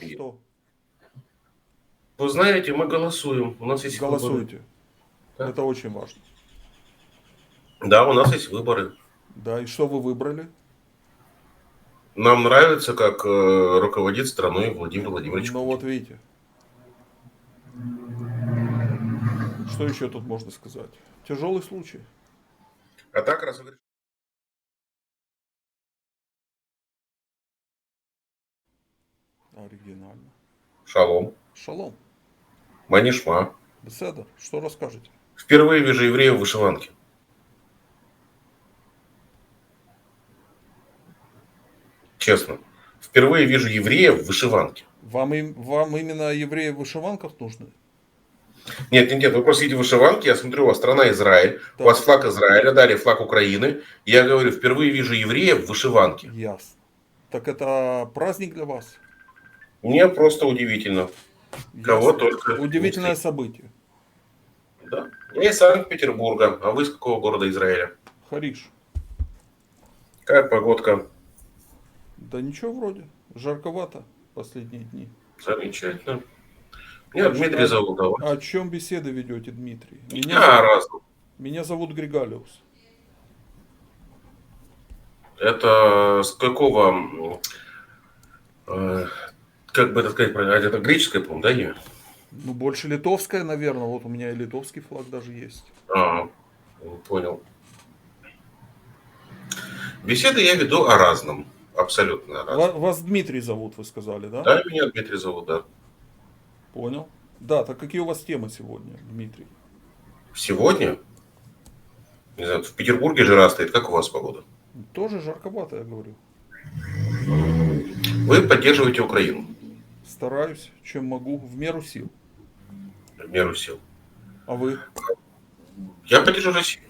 вас что? Вы знаете, мы голосуем. У нас есть выборы. Голосуйте. Да. Это очень важно. Да, у нас есть выборы. Да, и что вы выбрали? Нам нравится, как э, руководит страной Владимир Владимирович. Ну вот видите. Что еще тут можно сказать? Тяжелый случай. А так раз Оригинально. шалом, Шалом. манишма. Беседа. Что расскажете? Впервые вижу евреев в вышиванке. Честно. Впервые вижу евреев в вышиванке. Вам, им, вам именно евреи в вышиванках нужны? Нет, нет, нет, вы просто видите вышиванки, я смотрю, у вас страна Израиль, у вас флаг Израиля, далее флаг Украины. Я говорю, впервые вижу евреев в вышиванке. Ясно. Так это праздник для вас? Мне просто удивительно. Кого Ясно. только не Удивительное событие. Да. Я из Санкт-Петербурга, а вы из какого города Израиля? Хариш. Какая погодка? Да ничего вроде. Жарковато последние дни. Замечательно. Меня Дмитрий зовут, а вас? О чем беседы ведете, Дмитрий? Меня, А, зовут- раз. меня зовут Григалиус. Это с какого, э, как бы это сказать правильно, это греческое, по-моему, да, имя? Ну, больше литовская, наверное. Вот у меня и литовский флаг даже есть. А, понял. Беседы я веду о разном. Абсолютно о разном. Ва- Вас Дмитрий зовут, вы сказали, да? Да, меня Дмитрий зовут, да. Понял. Да, так какие у вас темы сегодня, Дмитрий? Сегодня, не знаю, в Петербурге жара стоит. Как у вас погода? Тоже жарковато, я говорю. Вы поддерживаете Украину Стараюсь, чем могу, в меру сил. в меру сил. А вы? Я поддерживаю Россию.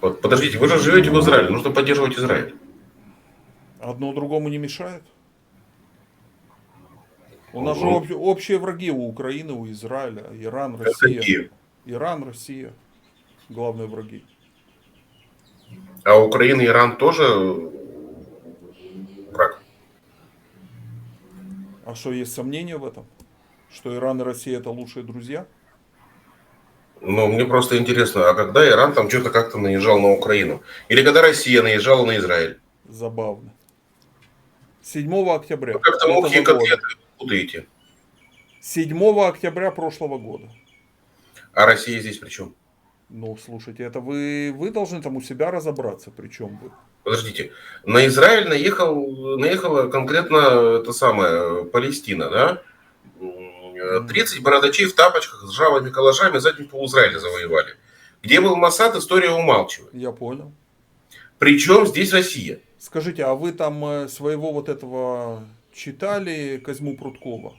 Вот, подождите, вы же живете в Израиле, нужно поддерживать Израиль. Одно другому не мешает? У нас же Ну. об- общие враги у Украины, у Израиля. Иран, Россия. Иран, Россия. Главные враги. А Украина и Иран тоже А что, есть сомнения в этом? Что Иран и Россия это лучшие друзья? Но мне просто интересно, а когда Иран там что-то как-то наезжал на Украину? Или когда Россия наезжала на Израиль? Забавно. 7 октября. Вы как-то мухи и котлеты путаете. 7 октября прошлого года. А Россия здесь при чем? Ну, слушайте, это вы, вы должны там у себя разобраться, причем вы. Подождите, на Израиль наехал, наехала конкретно это самое, Палестина, да? М, 30 бородачей в тапочках с жавыми калашами задним пол Израиля завоевали. Где был Масад, история умалчивает. Я понял. Причем здесь Россия? Скажите, а вы там э, своего вот этого читали Козьму Прудкова?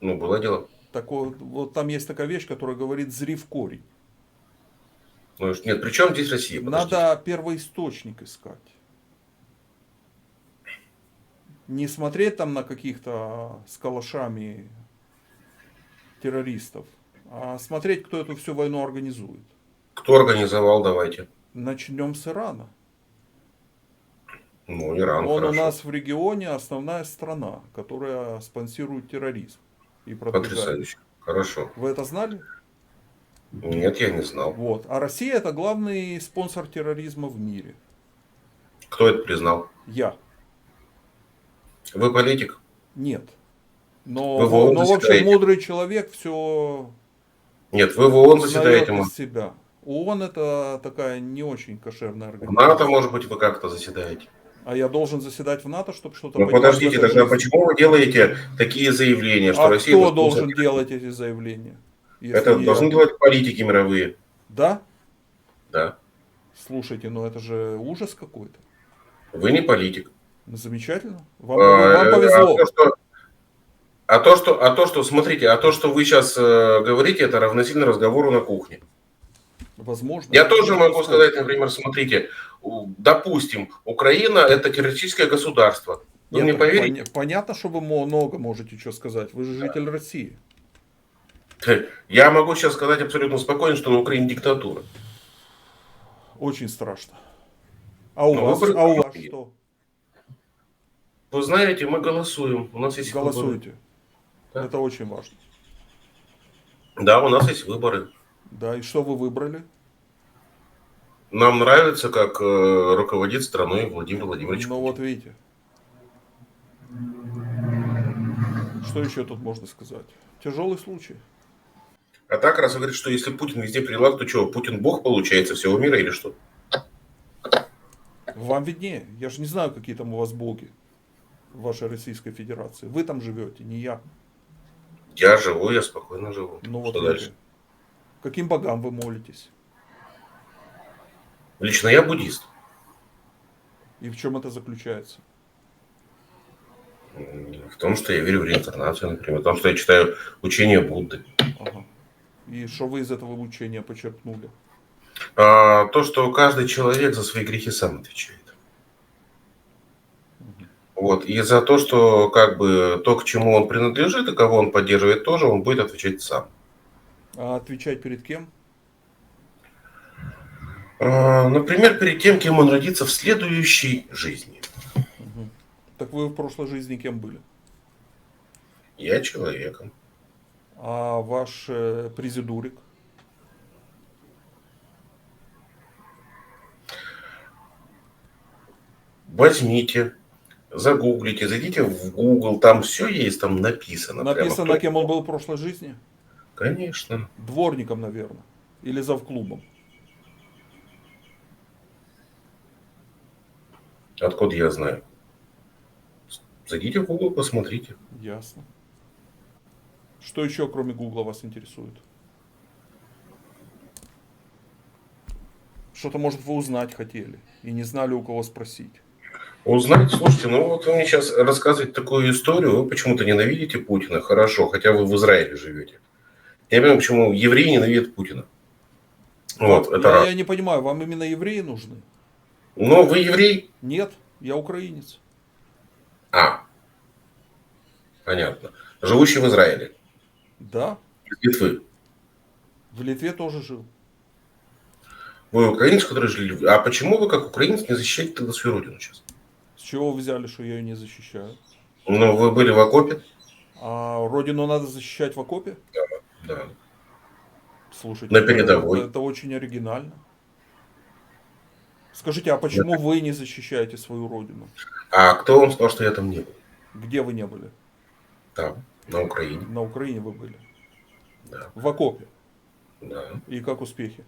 Ну, было дело. Такое, вот там есть такая вещь, которая говорит «зри в корень». Ну, нет, при чем здесь Россия? Подождите. Надо первоисточник искать. Не смотреть там на каких-то с калашами террористов, а смотреть, кто эту всю войну организует. Кто организовал, давайте. Начнем с Ирана. Ну, Иран, Он хорошо. у нас в регионе основная страна, которая спонсирует терроризм и продвигает. Потрясающе. Хорошо. Вы это знали? Нет, я не знал. Вот. А Россия это главный спонсор терроризма в мире. Кто это признал? Я. Вы политик? Нет. Но, Вы в ООН но в заседаете? мудрый человек все Нет, вы в ООН заседаете. из себя. ООН это такая не очень кошерная В организация. НАТО, может быть, вы как-то заседаете. А я должен заседать в НАТО, чтобы что-то Ну подождите, в тогда почему вы делаете такие заявления, что А Россия... кто должен делать эти заявления? Это не должны я? делать политики мировые. Да? Да. Слушайте, ну это же ужас какой-то. Вы не политик. Ну, Замечательно. Вам, А, вам э, повезло. А то, что, а то, что, а то, что, смотрите, а то, что вы сейчас говорите, это равносильно разговору на кухне. Возможно. Я тоже могу сказать, например, смотрите, допустим, Украина это террористическое государство. Вы Нет, мне поверите? поня- понятно, что вы много можете что сказать. Вы же житель России. Я могу сейчас сказать абсолютно спокойно, что на Украине диктатура. Очень страшно. А у вас, выборы а у вас что? Вы знаете, мы голосуем. У нас есть выборы. Голосуйте. Да. Это очень важно. Да, у нас есть выборы. Да, и что вы выбрали? Нам нравится, как э, руководит страной Владимир Владимирович. Ну вот видите. Что еще тут можно сказать? Тяжелый случай. А так, раз вы говорите, что если Путин везде прилаг, то что, Путин бог получается всего мира или что? Вам виднее. Я же не знаю, какие там у вас боги в вашей Российской Федерации. Вы там живете, не я. Я живу, я спокойно живу. Ну вот что видите. дальше? Каким богам вы молитесь? Лично я буддист. И в чем это заключается? В том, что я верю в реинкарнацию, например. В том, что я читаю учение Будды. Ага. И что вы из этого учения почерпнули? А, то, что каждый человек за свои грехи сам отвечает. Вот. И за то, что как бы то, к чему он принадлежит и кого он поддерживает тоже, он будет отвечать сам. А отвечать перед кем? А, Например, перед тем, кем он родится в следующей жизни. Так вы в прошлой жизни кем были? Я человеком. А ваш э, президурик? Возьмите, загуглите, зайдите в Google, там все есть, там написано. прямо, Написано, кто- кем он был в прошлой жизни? Конечно. Дворником, наверное. Или завклубом. Откуда я знаю? Зайдите в Google, посмотрите. Ясно. Что еще, кроме Гугла, вас интересует? Что-то, может, вы узнать хотели и не знали, у кого спросить. Узнать, слушайте, ну вот вы мне сейчас рассказываете такую историю, вы почему-то ненавидите Путина, хорошо, хотя вы в Израиле живете. Я понимаю, почему евреи ненавидят Путина. Вот, это я, раз. я не понимаю, вам именно евреи нужны? Но вы еврей? Нет, я украинец. А, понятно. Живущий в Израиле. Да, Литвы. в Литве тоже жил. Вы украинец, который жили А почему вы, как украинец, не защищаете тогда свою родину сейчас? С чего вы взяли, что я ее не защищаю? Ну, вы были в окопе? А родину надо защищать в окопе? Да. Слушайте, На это- передовой. Это, это очень оригинально. Скажите, а почему вы не защищаете свою родину? А кто вам сказал, что я там не был? Где вы не были? Там, на Украине. На Украине вы были. Да, В окопе. да. И как успехи?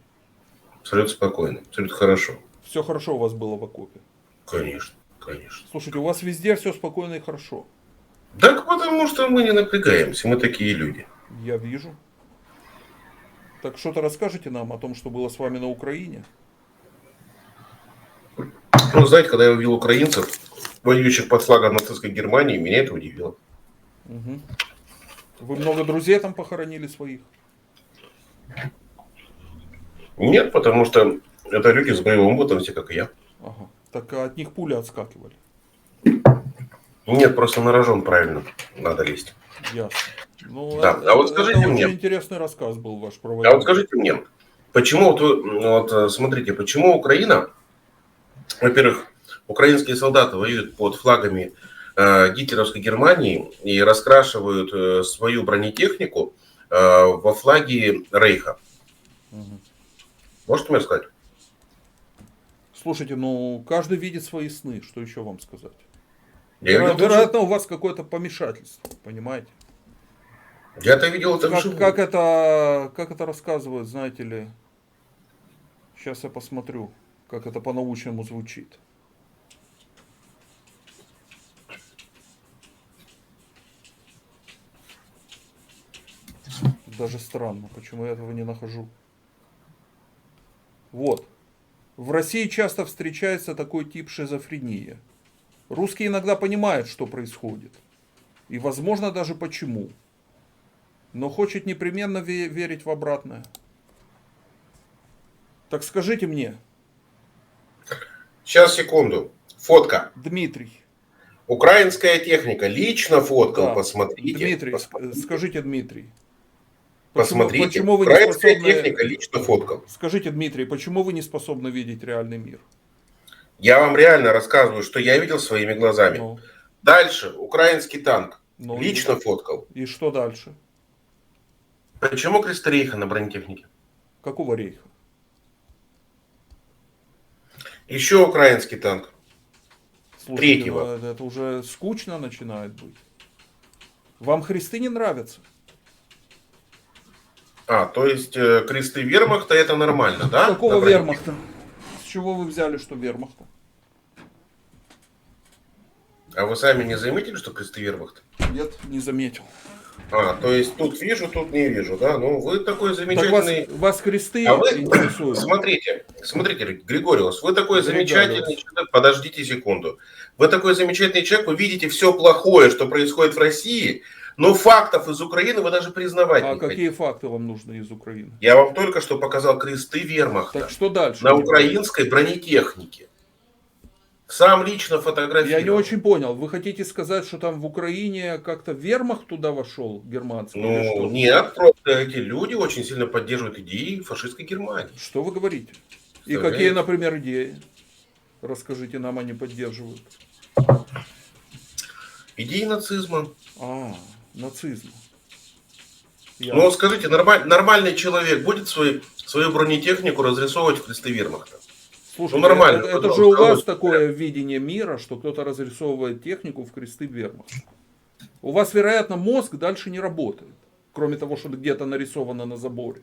Абсолютно спокойно, абсолютно хорошо. Все хорошо у вас было в окопе. Конечно, конечно. Слушайте, у вас везде все спокойно и хорошо. Так потому что мы не напрягаемся, мы такие люди. Я вижу. Так что-то расскажите нам о том, что было с вами на Украине? Ну, знаете, когда я увидел украинцев, воюющих под флагом нацистской Германии, меня это удивило. Мгм. Вы много друзей там похоронили своих? Нет, потому что это люди с боевым опытом, все как и я. Ага. Так а от них пули отскакивали. Нет, просто на рожон правильно надо лезть. Ясно. Ну, Да, это, а вот это скажите очень мне. интересный рассказ был ваш про А вот скажите мне, почему вот вы, вот э, смотрите, почему Украина, во-первых, украинские солдаты воюют под флагами гитлеровской Германии и раскрашивают э, свою бронетехнику э, во флаге Рейха. Мгм. Можете мне сказать? Слушайте, ну каждый видит свои сны, что еще вам сказать? Я, Веро- видел вероятно, у вас какое-то помешательство, понимаете? я это видел это Как, как это, как это рассказывают, знаете ли? Сейчас я посмотрю, как это по-научному звучит. Даже странно, почему я этого не нахожу. Вот. В России часто встречается такой тип шизофрения. Русские иногда понимают, что происходит. И, возможно, даже почему. Но хочет непременно ве- верить в обратное. Так скажите мне, Сейчас, секунду. Фотка. Дмитрий, Украинская техника. Лично фоткал, Да. посмотрите. Дмитрий, Посмотрите. ск- скажите, Дмитрий. Посмотрите. почему вы не Украинская способны... техника лично фоткал. Скажите, Дмитрий, почему вы не способны видеть реальный мир? Я вам реально рассказываю, что я видел своими глазами. Ну, Дальше, украинский танк. Ну, Лично фоткал. И что дальше? Почему крест рейха на бронетехнике? Какого рейха? Еще украинский танк. Слушайте, Третьего. это уже скучно начинает быть. Вам христы не нравятся? А, то есть э, кресты вермахта это нормально, да? Какого броне- вермахта? С чего вы взяли, что вермахта? А вы сами не заметили, что кресты вермахта? Нет, не заметил. А, то есть тут вижу, тут не вижу, да? Ну, вы такой Так вас, замечательный... вас кресты А вы, интересуют? смотрите, смотрите, Григориус, вы такой Григориус. замечательный человек, подождите секунду. Вы такой замечательный человек, вы видите все плохое, что происходит в России, но фактов из Украины вы даже признавать А не хотите. какие факты вам нужны из Украины? Я вам только что показал кресты вермахта Так что дальше? на украинской бронетехнике. Сам лично фотографировал. Я не очень понял. Вы хотите сказать, что там в Украине как-то вермахт туда вошел, германский? Ну, нет, просто эти люди очень сильно поддерживают идеи фашистской Германии. Что вы говорите? И какие, например, идеи? Расскажите нам, они поддерживают. Идеи нацизма. А, нацизм. Я- Ну, скажите, нормаль- нормальный человек будет свою, свою бронетехнику разрисовывать в кресты вермахта? Слушайте, ну, нормально, Это, это же у вас пожалуйста. такое видение мира, что кто-то разрисовывает технику в кресты вермахта. У вас, вероятно, мозг дальше не работает. Кроме того, что где-то нарисовано на заборе.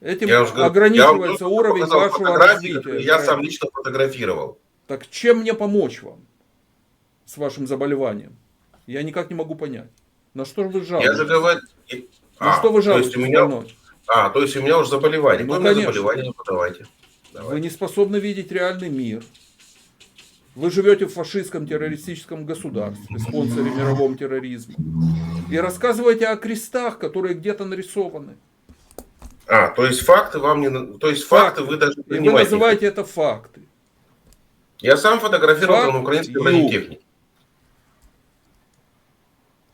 Этим Я уже говорю, я ограничивается только уровень вашего развития. Я сам лично фотографировал. Так чем мне помочь вам с вашим заболеванием? Я никак не могу понять. На что же вы жалуетесь? Я же говорю... На А, что вы то жалуетесь, есть у меня, а, то есть у меня уже заболевание. Ну, конечно. заболевание? Ну, давайте. Вы не способны видеть реальный мир. Вы живете в фашистском террористическом государстве, спонсоре мирового терроризма. И рассказываете о крестах, которые где-то нарисованы. А, то есть факты вам не... на- То есть факты, вы даже И вы называете это факты. Я сам фотографировал Факт там украинской ю.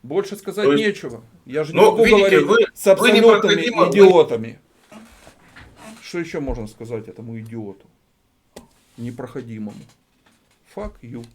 Больше сказать То есть- нечего. Я же не Ну, могу видите, говорить вы- с вы абсолютными вы- идиотами. Что еще можно сказать этому идиоту? Непроходимому. Fuck you.